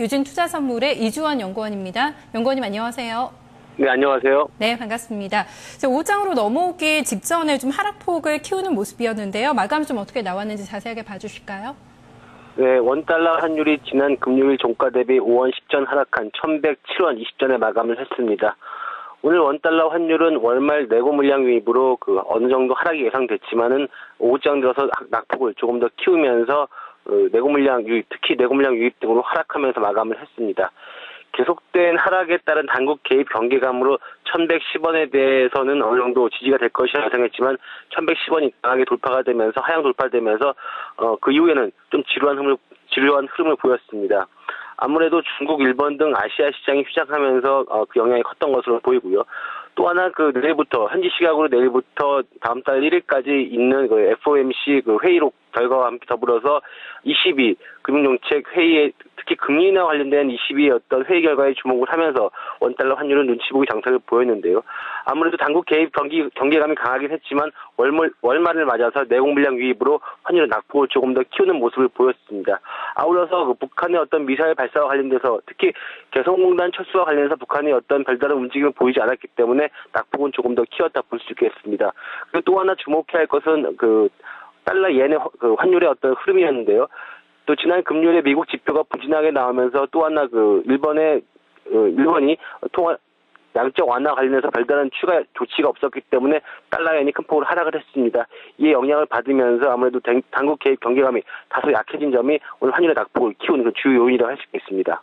유진 투자 선물의 이주원 연구원입니다. 연구원님 안녕하세요. 네, 안녕하세요. 네, 반갑습니다. 5장으로 넘어오기 직전에 좀 하락폭을 키우는 모습이었는데요. 마감이 좀 어떻게 나왔는지 자세하게 봐주실까요? 네, 원달러 환율이 지난 금요일 종가 대비 5원 10전 하락한 1107원 20전에 마감을 했습니다. 오늘 원달러 환율은 월말 내고 물량 유입으로 그 어느 정도 하락이 예상됐지만은 오장 들어서 낙폭을 조금 더 키우면서 어, 내고 물량 유입, 특히 내고 물량 유입 등으로 하락하면서 마감을 했습니다. 계속된 하락에 따른 당국 개입 경계감으로 1110원에 대해서는 어느 정도 지지가 될 것이라 예상했지만 1110원이 강하게 돌파가 되면서 하향 돌파되면서 어, 그 이후에는 좀 지루한 흐름을 지루한 흐름을 보였습니다. 아무래도 중국, 일본 등 아시아 시장이 휘장하면서 어, 그 영향이 컸던 것으로 보이고요. 또 하나 그 내일부터 현지 시각으로 내일부터 다음 달 1일까지 있는 그 FOMC 그 회의록 결과와 함께 더불어서 22 금융정책 회의에 특히 금리나 관련된 22의 어떤 회의 결과에 주목을 하면서 원달러 환율은 눈치 보기 장세를 보였는데요. 아무래도 당국 개입 경기 경계감이 강하긴 했지만 월말 월말을 맞아서 내공 물량 유입으로 환율의 낙폭을 조금 더 키우는 모습을 보였습니다. 아울러서 그 북한의 어떤 미사일 발사와 관련돼서 특히 개성공단 철수와 관련해서 북한이 어떤 별다른 움직임을 보이지 않았기 때문에 낙폭은 조금 더 키웠다 볼 수 있겠습니다. 그리고 또 하나 주목해야 할 것은 그 달러 예내 그 환율의 어떤 흐름이었는데요. 또 지난 금요일에 미국 지표가 부진하게 나오면서 또 하나 그 일본의 그 일본이 통화 양적 완화 관련해서 별다른 추가 조치가 없었기 때문에 달러엔이 큰 폭으로 하락을 했습니다. 이에 영향을 받으면서 아무래도 당국 개입 경계감이 다소 약해진 점이 오늘 환율의 낙폭을 키우는 그 주요 요인이라고 할 수 있겠습니다.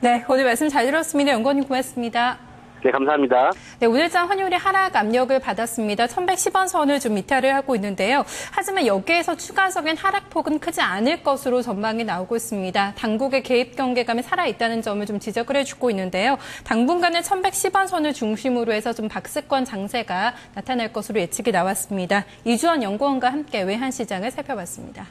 네, 오늘 말씀 잘 들었습니다. 연구원님 고맙습니다. 네, 감사합니다. 네, 오늘장 환율이 하락 압력을 받았습니다. 1110원 선을 좀 이탈을 하고 있는데요. 하지만 여기에서 추가적인 하락폭은 크지 않을 것으로 전망이 나오고 있습니다. 당국의 개입 경계감이 살아있다는 점을 좀 지적을 해주고 있는데요. 당분간은 1110원 선을 중심으로 해서 좀 박스권 장세가 나타날 것으로 예측이 나왔습니다. 이주원 연구원과 함께 외환시장을 살펴봤습니다.